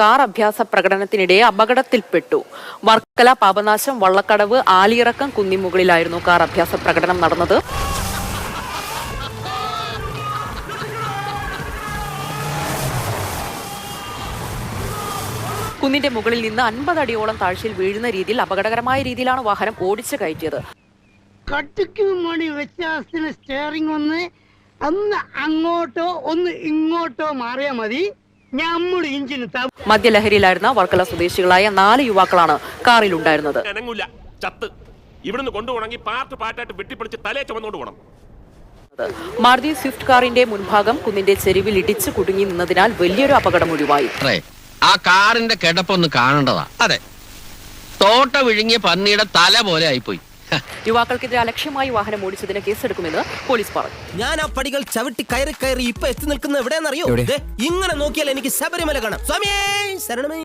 Car അഭ്യാസ പ്രകടനത്തിനിടെ അപകടത്തിൽപ്പെട്ടു. വർക്കല പാപനാശം വള്ളക്കടവ് ആലിയിറക്കം കുന്നിമുകളിലായിരുന്നു കാർ അഭ്യാസ പ്രകടനം നടന്നത്. കുന്നിന്റെ മുകളിൽ നിന്ന് അൻപത് അടിയോളം താഴ്ചയിൽ വീഴുന്ന രീതിയിൽ അപകടകരമായ രീതിയിലാണ് വാഹനം ഓടിച്ചു കയറ്റിയത്. സ്റ്റിയറിംഗ് ഒന്ന് ഒന്ന് അങ്ങോട്ടോ ഒന്ന് ഇങ്ങോട്ടോ മാറിയാ മതി. മദ്യലഹരിയിലായിരുന്ന വർക്കല സ്വദേശികളായ നാല് യുവാക്കളാണ് കാറിലുണ്ടായിരുന്നത്. ചത്ത്. ഇവിടുന്ന് കൊണ്ടുപോകണമെങ്കിൽ പാർട്ട് പാർട്ടായിട്ട് വെട്ടിപ്പൊളിച്ച് തലേ ചുമന്നുകൊണ്ട് പോകണം. മാരുതി സ്വിഫ്റ്റ് കാറിന്റെ മുൻഭാഗം കുന്നിന്റെ ചെരുവിൽ ഇടിച്ചു കുടുങ്ങി നിന്നതിനാൽ വലിയൊരു അപകടം ഒഴിവായി. ആ കാറിന്റെ കിടപ്പൊന്ന് കാണേണ്ടതാ. അതെ. തോട്ട വിഴുങ്ങിയ പന്നിയുടെ തല പോലെ ആയിപ്പോയി. യുവാക്കൾക്കെതിരെ അലക്ഷ്യമായി വാഹനം ഓടിച്ചതിന് കേസെടുക്കുമെന്ന് പോലീസ് പറഞ്ഞു. ഞാൻ ആ പടികൾ ചവിട്ടി കയറി കയറി ഇപ്പൊ എത്തി നിൽക്കുന്ന എവിടെയാണെന്നറിയോ? ദേ, ഇങ്ങനെ നോക്കിയാൽ എനിക്ക് ശബരിമല കാണാം. സ്വാമിയേ ശരണമേ.